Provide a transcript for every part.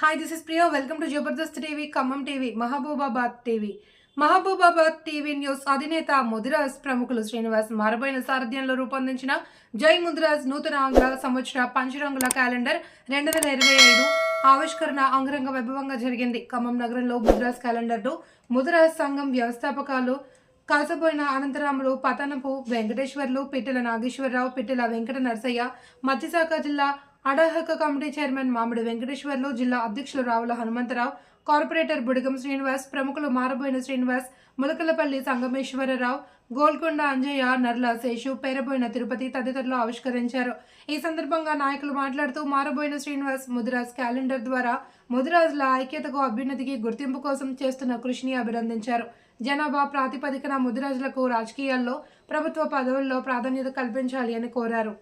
Hi this is Priya welcome to Jabardast TV Khammam TV Mahabubabad TV Mahabubabad TV news అధినేత ముదిరాజ్ ప్రముఖులు శ్రీనివాస్ మారబోయిన సారథ్యంలో రూపొందించిన జై ముదిరాజ్ నూతన ఆంగ్ల సంవత్సర పంచరంగుల క్యాలెండర్ రెండు వేల ఇరవై ఐదు ఆవిష్కరణ అంగరంగ వైభవంగా జరిగింది ఖమ్మం నగరంలో ముదిరాజ్ క్యాలెండర్ను ముదిరాజ్ సంఘం వ్యవస్థాపకాలు కలసపోయిన అనంతరాములు పతనపు వెంకటేశ్వర్లు పిట్టెల నాగేశ్వరరావు పిట్టెల వెంకట నరసయ్య మత్స్యశాఖ జిల్లా అడహక్క కమిటీ చైర్మన్ మామిడి వెంకటేశ్వర్లు జిల్లా అధ్యక్షులు రావుల హనుమంతరావు కార్పొరేటర్ బుడిగం శ్రీనివాస్ ప్రముఖులు మారబోయిన శ్రీనివాస్ ములకలపల్లి సంగమేశ్వరరావు గోల్కొండ అంజయ్య నర్ల శేషు పేరబోయిన తిరుపతి తదితరులు ఆవిష్కరించారు. ఈ సందర్భంగా నాయకులు మాట్లాడుతూ మారబోయిన శ్రీనివాస్ ముదిరాజ్ క్యాలెండర్ ద్వారా ముదిరాజుల ఐక్యతకు అభ్యున్నతికి గుర్తింపు కోసం చేస్తున్న కృషిని అభినందించారు. జనాభా ప్రాతిపదికన ముదిరాజులకు రాజకీయాల్లో ప్రభుత్వ పదవుల్లో ప్రాధాన్యత కల్పించాలి అని కోరారు.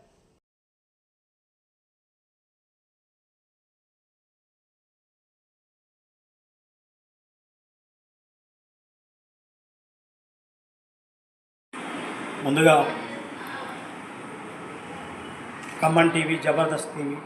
ముందుగా ఖమ్మం టీవీ జబర్దస్త్ టీవీ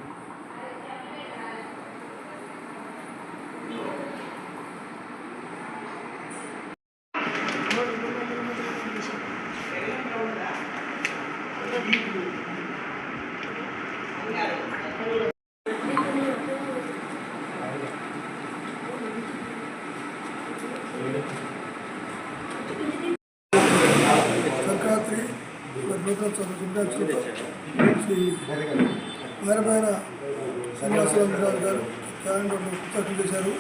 సంక్రాంతి నూతన సంవత్సరంగా శ్రీ మేరపైన శ్రీనివాసరావు గారు క్యాలెండర్ ఉత్పత్తి చేశారు.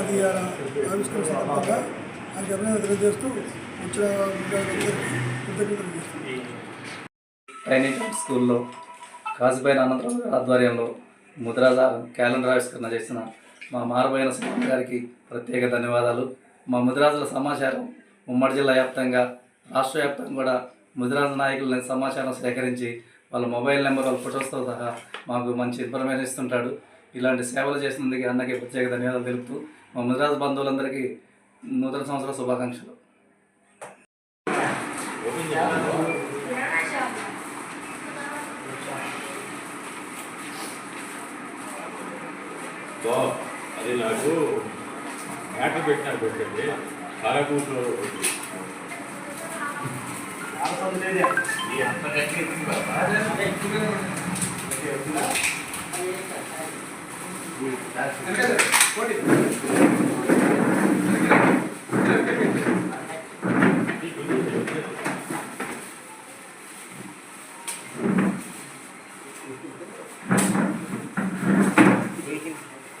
అది ఆవిష్కరణ సందర్భంగా ఆయన అభినందన తెలియజేస్తూ వచ్చిన విద్యార్థులందరికీ కృతజ్ఞతలు ట్రైనింగ్ స్కూల్లో కాసిపోయిన అనంతరావు గారి ఆధ్వర్యంలో ముద్రాజ క్యాలెండర్ ఆవిష్కరణ చేసిన మా మారబోయిన స్వామి గారికి ప్రత్యేక ధన్యవాదాలు. మా ముద్రాజుల సమాచారం ఉమ్మడి జిల్లా వ్యాప్తంగా రాష్ట్ర వ్యాప్తంగా కూడా ముదిరాజు నాయకుల సమాచారం సేకరించి వాళ్ళ మొబైల్ నెంబర్ వాళ్ళ ఫొటోస్తో సహా మాకు మంచి ఇన్ఫర్మేషన్ ఇస్తుంటాడు. ఇలాంటి సేవలు చేసినందుకు అన్నకి ప్రత్యేక ధన్యవాదాలు తెలుపుతూ మా ముదిరాజు బంధువులందరికీ నూతన సంవత్సర శుభాకాంక్షలు. అది నాకు మ్యాటర్ పెట్టినా పెట్టండి కారకూట్లో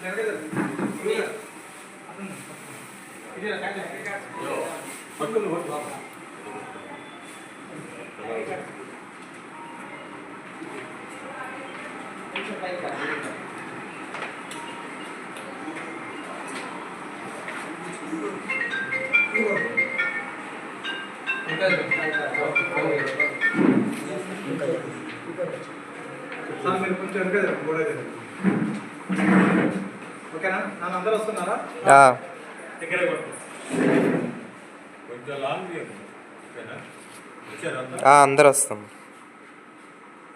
Gracias. ఓకేనా? నన్ను అందరూ వస్తున్నారా. కొంచెం లాంగ్. ఓకేనా? అందరు? వస్తాం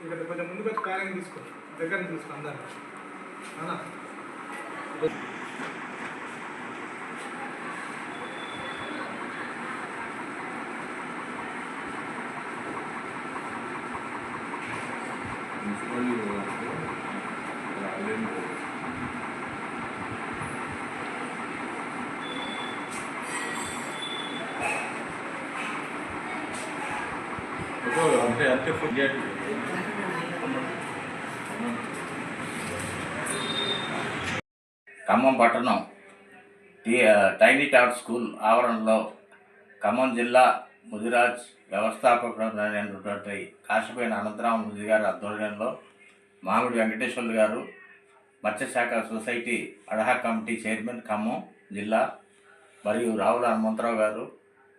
ఇక్కడ కొంచెం ముందుకు వచ్చి ప్యానింగ్ తీసుకో. దగ్గర చూసుకో అందరు అవునా అంటే అంతే ఫుడ్ ఖమ్మం పట్టణం టీ- టైనీ టాట్ స్కూల్ ఆవరణలో ఖమ్మం జిల్లా ముదిరాజ్ వ్యవస్థాపకుడైనటువంటి కాశపోయిన అనంతరామ ముది గారి ఆధ్వర్యంలో మామిడి వెంకటేశ్వర్లు గారు మత్స్యశాఖ society ad hoc committee chairman Khammam జిల్లా మరియు రావుల హనుమంతరావు గారు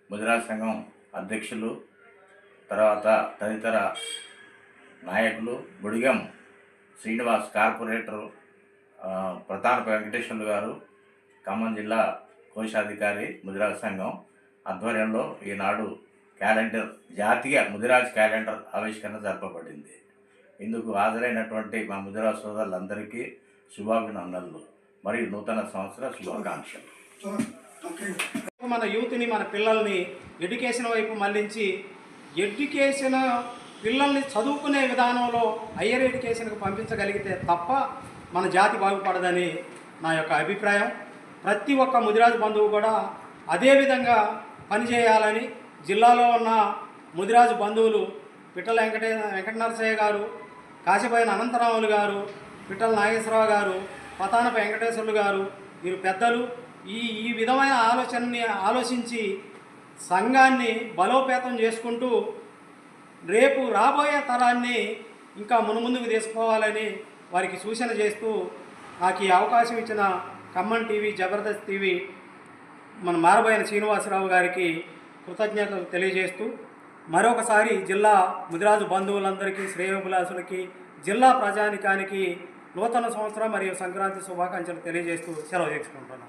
ముదిరాజ్ సంఘం అధ్యక్షులు తర్వాత తదితర నాయకులు బుడిగం శ్రీనివాస్ కార్పొరేటరు ఆ, ప్రధాన వెంకటేశ్వర్లు గారు ఖమ్మం జిల్లా కోశాధికారి ముదిరాజ్ సంఘం ఆధ్వర్యంలో ఈనాడు క్యాలెండర్ జాతీయ ముదిరాజ్ క్యాలెండర్ ఆవిష్కరణ జరపబడింది. ఇందుకు హాజరైనటువంటి మా ముదిరాజ్ సోదరులందరికీ శుభాభినందనలు మరియు నూతన సంవత్సర శుభాకాంక్షలు. మన యూత్ని మన పిల్లల్ని ఎడ్యుకేషన్ వైపు మళ్ళించి ఎడ్యుకేషన్ పిల్లల్ని చదువుకునే విధానంలో హయ్యర్ ఎడ్యుకేషన్కి పంపించగలిగితే తప్ప మన జాతి బాగుపడదని నా యొక్క అభిప్రాయం. ప్రతి ఒక్క ముదిరాజు బంధువు కూడా అదే విధంగా పనిచేయాలని జిల్లాలో ఉన్న ముదిరాజు బంధువులు పిట్టల వెంకటే వెంకట నరసయ్య గారు కాశీపైన అనంతరాములు గారు పిట్టల నాగేశ్వరరావు గారు పతానప వెంకటేశ్వర్లు గారు వీరు పెద్దలు ఈ ఈ విధమైన ఆలోచనని ఆలోచించి సంఘాన్ని బలోపేతం చేసుకుంటూ రేపు రాబోయే తరాన్ని ఇంకా మునుముందుకు తీసుకోవాలని వారికి సూచన చేస్తూ నాకు ఈ అవకాశం ఇచ్చిన ఖమ్మం టీవీ జబర్దస్త్ టీవీ మన మారబోయిన శ్రీనివాసరావు గారికి కృతజ్ఞతలు తెలియజేస్తూ మరొకసారి జిల్లా ముదిరాజు బంధువులందరికీ శ్రేయోభిలాసులకి జిల్లా ప్రజానికానికి నూతన సంవత్సరం మరియు సంక్రాంతి శుభాకాంక్షలు తెలియజేస్తూ సెలవు చేసుకుంటున్నాను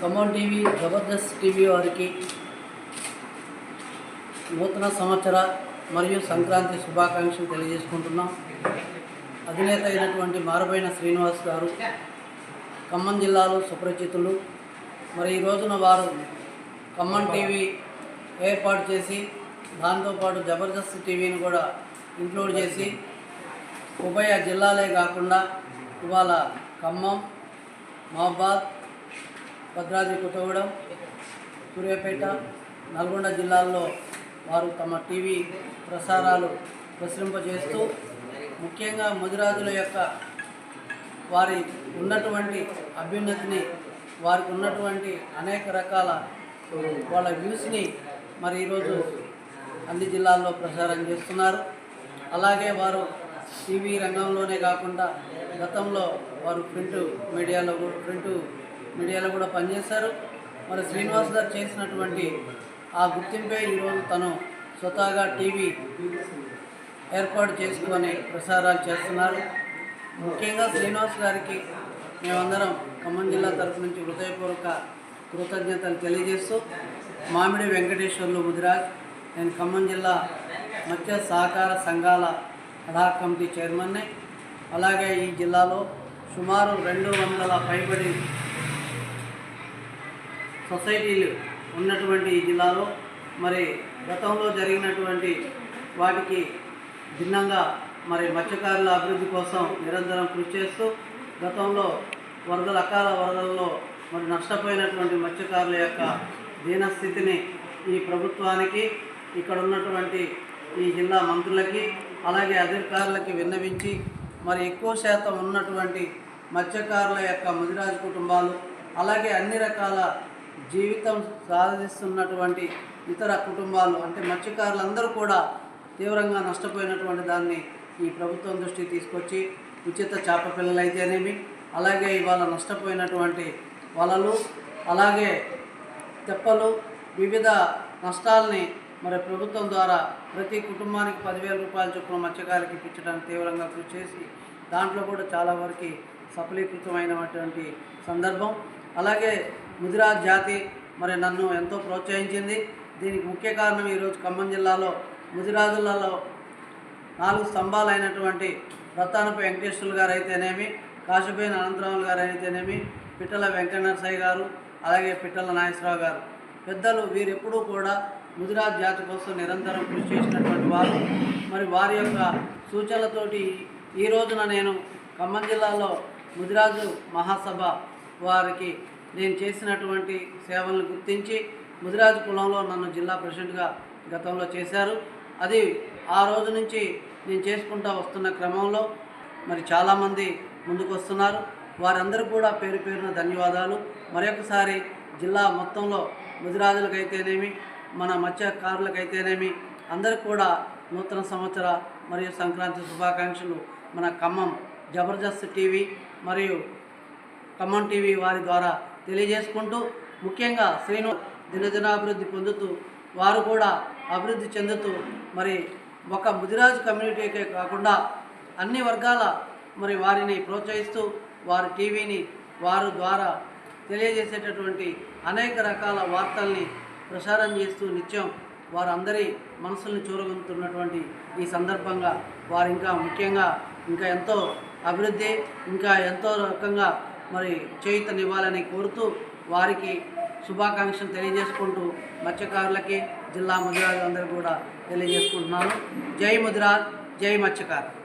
ఖమ్మం టీవీ జబర్దస్త్ టీవీ వారికి నూతన సంవత్సర మరియు సంక్రాంతి శుభాకాంక్షలు తెలియజేసుకుంటున్నాం. అధినేత అయినటువంటి మారబోయిన శ్రీనివాస్ గారు ఖమ్మం జిల్లాలో సుపరిచితులు. మరి ఈ రోజున వారు ఖమ్మం టీవీ ఏర్పాటు చేసి దాంతోపాటు జబర్దస్త్ టీవీని కూడా ఇంక్లూడ్ చేసి ఉభయ జిల్లాలే కాకుండా ఇవాళ ఖమ్మం మహబాద్ భద్రాద్రి కొత్తగూడెం సూర్యాపేట నల్గొండ జిల్లాల్లో వారు తమ టీవీ ప్రసారాలు ప్రసరింపజేస్తూ ముఖ్యంగా ముదిరాజుల యొక్క వారి ఉన్నటువంటి అభ్యున్నతిని వారికి ఉన్నటువంటి అనేక రకాల వాళ్ళ వ్యూస్ని మరి ఈరోజు అన్ని జిల్లాల్లో ప్రసారం చేస్తున్నారు. అలాగే వారు టీవీ రంగంలోనే కాకుండా గతంలో వారు ప్రింట్ మీడియాలో కూడా ప్రింట్ మీడియాలో కూడా పనిచేశారు. మరి శ్రీనివాస్ గారు చేసినటువంటి ఆ గుర్తింపే ఈరోజు తను స్వతహాగా టీవీ ఏర్పాటు చేసుకొని ప్రసారాలు చేస్తున్నారు. ముఖ్యంగా శ్రీనివాస్ గారికి మేమందరం ఖమ్మం జిల్లా తరఫు నుంచి హృదయపూర్వక కృతజ్ఞతలు తెలియజేస్తూ మామిడి వెంకటేశ్వర్లు ముదిరాజ్ నేను ఖమ్మం జిల్లా మత్స్య సహకార సంఘాల అడా కమిటీ చైర్మన్ని. అలాగే ఈ జిల్లాలో సుమారు రెండు వందల పైబడి సొసైటీలు ఉన్నటువంటి ఈ జిల్లాలో మరి గతంలో జరిగినటువంటి వాటికి భిన్నంగా మరి మత్స్యకారుల అభివృద్ధి కోసం నిరంతరం కృషి చేస్తూ గతంలో వరదల అకాల వరదల్లో మరి నష్టపోయినటువంటి మత్స్యకారుల యొక్క దీనస్థితిని ఈ ప్రభుత్వానికి ఇక్కడ ఉన్నటువంటి ఈ జిల్లా మంత్రులకి అలాగే అధికారులకి విన్నవించి మరి ఎక్కువ శాతం ఉన్నటువంటి మత్స్యకారుల యొక్క ముదిరాజు కుటుంబాలు అలాగే అన్ని రకాల జీవితం సాధిస్తున్నటువంటి ఇతర కుటుంబాలు అంటే మత్స్యకారులందరూ కూడా తీవ్రంగా నష్టపోయినటువంటి దాన్ని ఈ ప్రభుత్వం దృష్టికి తీసుకొచ్చి ఉచిత చేప పిల్లలు అయితేనేమి అలాగే ఇవాళ నష్టపోయినటువంటి వలలు అలాగే తెప్పలు వివిధ నష్టాలని మరి ప్రభుత్వం ద్వారా ప్రతి కుటుంబానికి పదివేల రూపాయల చొప్పున మత్స్యకారులకి ఇప్పించడానికి తీవ్రంగా కృషి చేసి దాంట్లో కూడా చాలా వరకు సఫలీకృతమైనటువంటి సందర్భం. అలాగే ముదిరాజ్ జాతి మరి నన్ను ఎంతో ప్రోత్సహించింది. దీనికి ముఖ్య కారణం ఈరోజు ఖమ్మం జిల్లాలో ముదిరాజులలో నాలుగు స్తంభాలు అయినటువంటి రత్తానపు వెంకటేశ్వర్లు గారు అయితేనేమి కాశీపైన అనంతరాములు గారు అయితేనేమి పిట్టల వెంకటనరసయ్య గారు అలాగే పిట్టల నాగేశ్వరరావు గారు. పెద్దలు వీరెప్పుడూ కూడా ముదిరాజ్ జాతి కోసం నిరంతరం కృషి చేసినటువంటి వారు. మరి వారి యొక్క సూచనలతోటి ఈ రోజున నేను ఖమ్మం జిల్లాలో ముదిరాజు మహాసభ వారికి నేను చేసినటువంటి సేవలను గుర్తించి ముదిరాజు కులంలో నన్ను జిల్లా ప్రెసిడెంట్గా గతంలో చేశారు. అది ఆ రోజు నుంచి నేను చేసుకుంటా వస్తున్న క్రమంలో మరి చాలామంది ముందుకు వస్తున్నారు వారందరూ కూడా పేరు పేరున ధన్యవాదాలు. మరొకసారి జిల్లా మొత్తంలో ముదిరాజులకైతేనేమి మన మత్స్యకారులకైతేనేమి అందరికి కూడా నూతన సంవత్సర మరియు సంక్రాంతి శుభాకాంక్షలు. మన ఖమ్మం జబర్దస్త్ టీవీ మరియు ఖమ్మం టీవీ వారి ద్వారా తెలియజేసుకుంటూ ముఖ్యంగా శ్రీను దినదినాభివృద్ధి పొందుతూ వారు కూడా అభివృద్ధి చెందుతూ మరి ఒక ముదిరాజు కమ్యూనిటీకే కాకుండా అన్ని వర్గాల మరి వారిని ప్రోత్సహిస్తూ వారు టీవీని వారు ద్వారా తెలియజేసేటటువంటి అనేక రకాల వార్తల్ని ప్రసారం చేస్తూ నిత్యం వారందరి మనసుల్ని చూరగొంతున్నటువంటి ఈ సందర్భంగా వారు ఇంకా ముఖ్యంగా ఇంకా ఎంతో అభివృద్ధి ఇంకా ఎంతో రకంగా మరి చేయుతనివ్వాలని కోరుతూ వారికి శుభాకాంక్షలు తెలియజేసుకుంటూ మత్స్యకారులకి జిల్లా ముదిరాజులందరూ కూడా తెలియజేసుకుంటున్నాను. జై ముదిరాజ్ జై మత్స్యకారు.